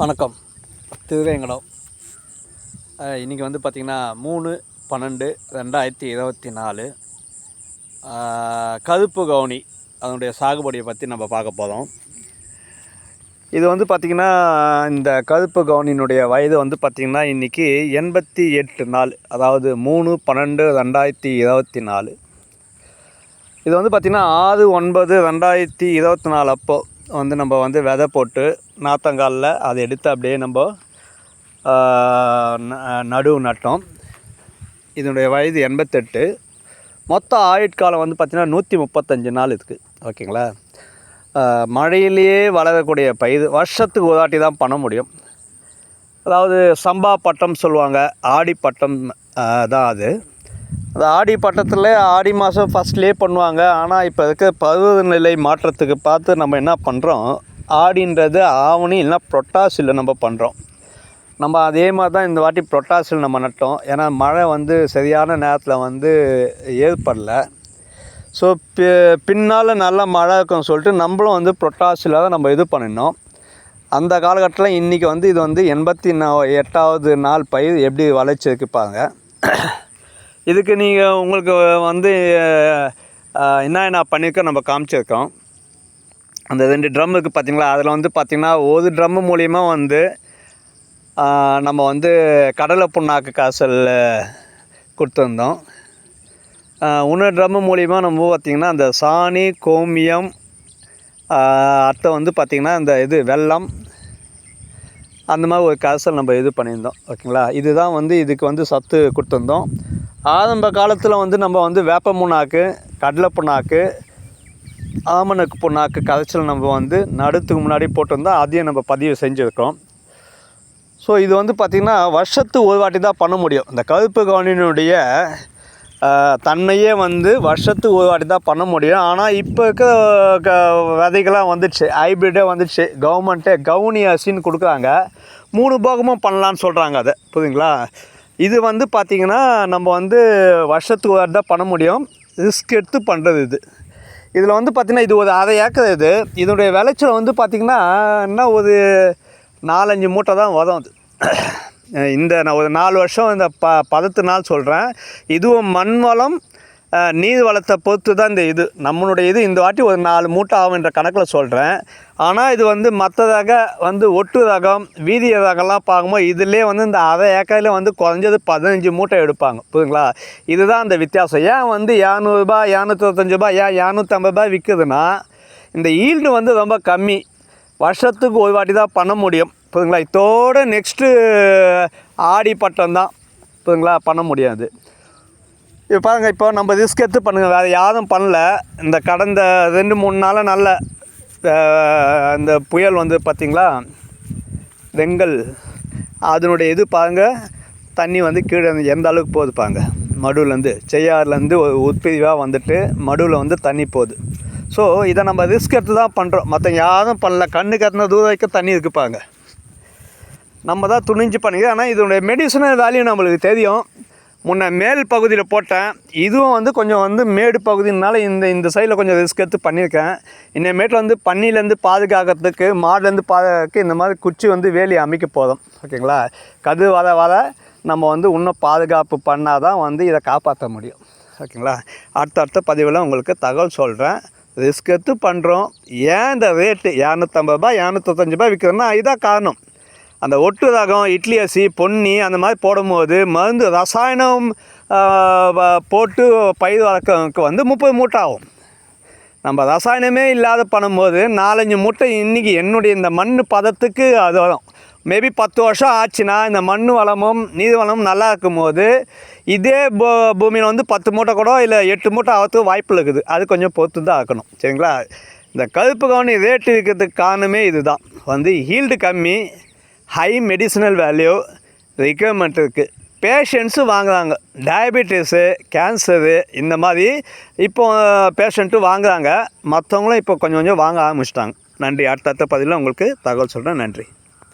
வணக்கம். திருவேங்கடம். இன்றைக்கி வந்து பார்த்திங்கன்னா மூணு பன்னெண்டு ரெண்டாயிரத்தி இருபத்தி நாலு. கருப்பு கவுனி அதனுடைய சாகுபடியை பற்றி நம்ம பார்க்க போகிறோம் இது வந்து பார்த்திங்கன்னா இந்த கருப்பு கவுனினுடைய வயது வந்து பார்த்திங்கன்னா இன்றைக்கி எண்பத்தி எட்டு நாள் அதாவது மூணு பன்னெண்டு ரெண்டாயிரத்தி இருபத்தி நாலு. இது வந்து பார்த்திங்கன்னா ஆறு ஒன்பது ரெண்டாயிரத்தி இருபத்தி நாலு அப்போது வந்து நம்ம வந்து விதை போட்டு நாத்தங்காலில் அதை எடுத்து அப்படியே நம்ம நடுவு நட்டோம். இதனுடைய வயது எண்பத்தெட்டு. மொத்த ஆயுட்காலம் வந்து பார்த்திங்கன்னா நூற்றி முப்பத்தஞ்சு நாள் இருக்குது ஓகேங்களா? மழையிலேயே வளரக்கூடிய பயிர் வருஷத்துக்கு ஒரு வாட்டி தான் பண்ண முடியும். அதாவது சம்பா பட்டம் சொல்லுவாங்க ஆடி பட்டம் தான் அது. அந்த ஆடி பட்டத்தில் ஆடி மாதம் ஃபஸ்ட்லேயே பண்ணுவாங்க. ஆனால் இப்போ இருக்க பருவநிலை மாற்றத்துக்கு பார்த்து நம்ம என்ன பண்ணுறோம் ஆடின்றது ஆவணி இல்லைனா புரட்டாசியில் நம்ம பண்ணுறோம் நம்ம அதே மாதிரி தான் இந்த வாட்டி புரட்டாசியில் நம்ம நட்டோம். ஏன்னா மழை வந்து சரியான நேரத்தில் வந்து ஏற்படல. ஸோ பி பின்னால் நல்லா மழை இருக்கும்னு சொல்லிட்டு நம்மளும் வந்து புரட்டாசியில் தான் நம்ம இது பண்ணினோம். அந்த காலகட்டத்தில் இன்றைக்கி வந்து இது வந்து எண்பத்தி எட்டாவது நாள் பயிர் எப்படி வளர்ச்சி இருக்குப்பாங்க இதுக்கு நீங்கள் உங்களுக்கு வந்து என்ன என்ன பண்ணியிருக்கோம் நம்ம காமிச்சிருக்கோம். அந்த ரெண்டு ட்ரம் இருக்குது பார்த்திங்களா அதில் வந்து பார்த்திங்கன்னா ஒரு ட்ரம்மு மூலிமா வந்து நம்ம வந்து கடலை புண்ணாக்கு காசல் கொடுத்துருந்தோம். இன்னொரு ட்ரம்மு மூலிமா நம்ம பார்த்திங்கன்னா அந்த சாணி கோமியம் அத்தை வந்து பார்த்திங்கன்னா இந்த இது வெள்ளம் அந்த மாதிரி ஒரு காசல் நம்ம இது பண்ணியிருந்தோம். ஓகேங்களா? இதுதான் வந்து இதுக்கு வந்து சத்து கொடுத்துருந்தோம். ஆரம்ப காலத்தில் வந்து நம்ம வந்து வேப்ப புண்ணாக்கு கடலை புண்ணாக்கு ஆமணக்கு புண்ணாக்கு கரைச்சல் நம்ம வந்து நடுத்துக்கு முன்னாடி போட்டிருந்தோம் அதையும் நம்ம பதிவு செஞ்சுருக்கோம் ஸோ இது வந்து பார்த்திங்கன்னா வருஷத்து ஒரு வாட்டி தான் பண்ண முடியும். இந்த கருப்பு கவனினுடைய தன்மையே வந்து வருஷத்துக்கு ஒரு வாட்டி தான் பண்ண முடியும். ஆனால் இப்போ இருக்க க விதைகள்லாம் வந்துடுச்சு ஹைப்ரிட்டே வந்துடுச்சு கவர்மெண்ட்டே கவுனி அரிசின்னு கொடுக்குறாங்க. மூணு போகமும் பண்ணலான்னு சொல்கிறாங்க அதை. புரியுதுங்களா? இது வந்து பார்த்திங்கன்னா நம்ம வந்து வருஷத்துக்கு ஒரு தான் பண்ண முடியும். ரிஸ்க் எடுத்து பண்ணுறது இது. இதில் வந்து பார்த்திங்கன்னா இது ஒரு அரை ஏக்கர் இது. இதனுடைய விளைச்சல் வந்து பார்த்திங்கன்னா என்ன ஒரு நாலஞ்சு மூட்டை தான் வரும் அது. இந்த நான் ஒரு நாலு வருஷம் இந்த ப பதத்து நாள் சொல்கிறேன் இதுவும் மண் வளம் நீர் வளத்தை பொறுத்து தான் இந்த இது. நம்மளுடைய இது இந்த வாட்டி ஒரு நாலு மூட்டை ஆகும் என்ற கணக்கில் சொல்கிறேன் ஆனால் இது வந்து மற்றதாக வந்து ஒட்டு ரகம் வீதி ரகம்லாம் பார்க்கும்போது இதிலே வந்து இந்த அரை ஏக்கரில் வந்து குறைஞ்சது பதினஞ்சு மூட்டை எடுப்பாங்க. புரியுங்களா இதுதான் அந்த வித்தியாசம். ஏன் வந்து இரநூறுபா இரநூத்தஞ்சு ரூபாய் ஏன் இரநூத்தம்பது ரூபாய் விற்குதுன்னா இந்த ஈல்டு வந்து ரொம்ப கம்மி. வருஷத்துக்கு ஒரு வாட்டி தான் பண்ண முடியும். புரியுங்களா இதோட நெக்ஸ்ட்டு ஆடி பட்டம் தான். புரியுங்களா பண்ண முடியாது. இப்போ பாருங்கள் இப்போ நம்ம ரிஸ்க் எடுத்து பண்ணுங்கள் வேறு யாரும் பண்ணல. இந்த கடந்த ரெண்டு மூணு நாளாக நல்ல இந்த புயல் வந்து பார்த்திங்களா வெங்கல் அதனுடைய இது பாருங்கள் தண்ணி வந்து கீழே எந்த அளவுக்கு போகுது பாருங்க. மடுவிலேருந்து செய்யாறுலேருந்து ஒரு உட்பிரிவாக வந்துட்டு மடுவில் வந்து தண்ணி போகுது. ஸோ இதை நம்ம ரிஸ்க் எடுத்து தான் பண்ணுறோம் மற்ற யாரும் பண்ணல. கண்ணு கத்தின தூரம் வரைக்கும் தண்ணி இருக்குப்பாங்க நம்ம தான் துணிஞ்சு பண்ணிக்க ஆனால் இதனுடைய மெடிசனல் வேல்யூ நம்மளுக்கு தெரியும். முன்ன மேல் பகுதியில் போட்டேன். இதுவும் வந்து கொஞ்சம் வந்து மேடு பகுதினால இந்த இந்த சைடில் கொஞ்சம் ரிஸ்க் எடுத்து பண்ணியிருக்கேன். இன்னமேட்டில் வந்து பன்னிலேருந்து பாதுகாக்கிறதுக்கு மாடுலேருந்து பாதுகாக்க இந்த மாதிரி குச்சி வந்து வேலி அமைக்க போதும். ஓகேங்களா கது வர வர நம்ம வந்து இன்னும் பாதுகாப்பு பண்ணால் தான் வந்து இதை காப்பாற்ற முடியும். ஓகேங்களா அடுத்த அடுத்த பதிவில் உங்களுக்கு தகவல் சொல்கிறேன் ரிஸ்க் எடுத்து பண்ணுறோம் ஏன் இந்த ரேட்டு இரநூத்தம்பது ரூபாய் இரநூத்தஞ்சு ரூபாய் விற்கிறோன்னா இதுதான் காரணம். அந்த ஒட்டு ரகம் இட்லி அரிசி பொன்னி அந்த மாதிரி போடும்போது மருந்து ரசாயனம் போட்டு பயிர் வளர்க்கறதுக்கு வந்து முப்பது மூட்டை ஆகும். நம்ம ரசாயனமே இல்லாத பண்ணும்போது நாலஞ்சு மூட்டை இன்றைக்கி என்னுடைய இந்த மண் பதத்துக்கு அது வரும். மேபி பத்து வருஷம் ஆச்சுன்னா இந்த மண் வளமும் நீர் வளமும் நல்லா இருக்கும்போது இதே பூ பூமியில் வந்து பத்து மூட்டை கூட இல்லை எட்டு மூட்டை ஆகிறதுக்கு வாய்ப்பு இருக்குது. அது கொஞ்சம் பொறுத்து தான் ஆக்கணும் சரிங்களா? இந்த கருப்பு கவனி ரேட்டு இருக்கிறதுக்கு காரணமே இதுதான். வந்து ஹீல்டு கம்மி ஹை மெடிசனல் வேல்யூ ரிக்குவயர்மெண்ட் இருக்குது பேஷண்ட்ஸும் வாங்குறாங்க. டயபெட்டிஸு கேன்சரு இந்த மாதிரி இப்போ பேஷண்ட்டும் வாங்குறாங்க. மற்றவங்களும் இப்போ கொஞ்சம் கொஞ்சம் வாங்க ஆரம்பிச்சிட்டாங்க. நன்றி. அடுத்த அடுத்த பதிவில் உங்களுக்கு தகவல் சொல்கிறேன் நன்றி.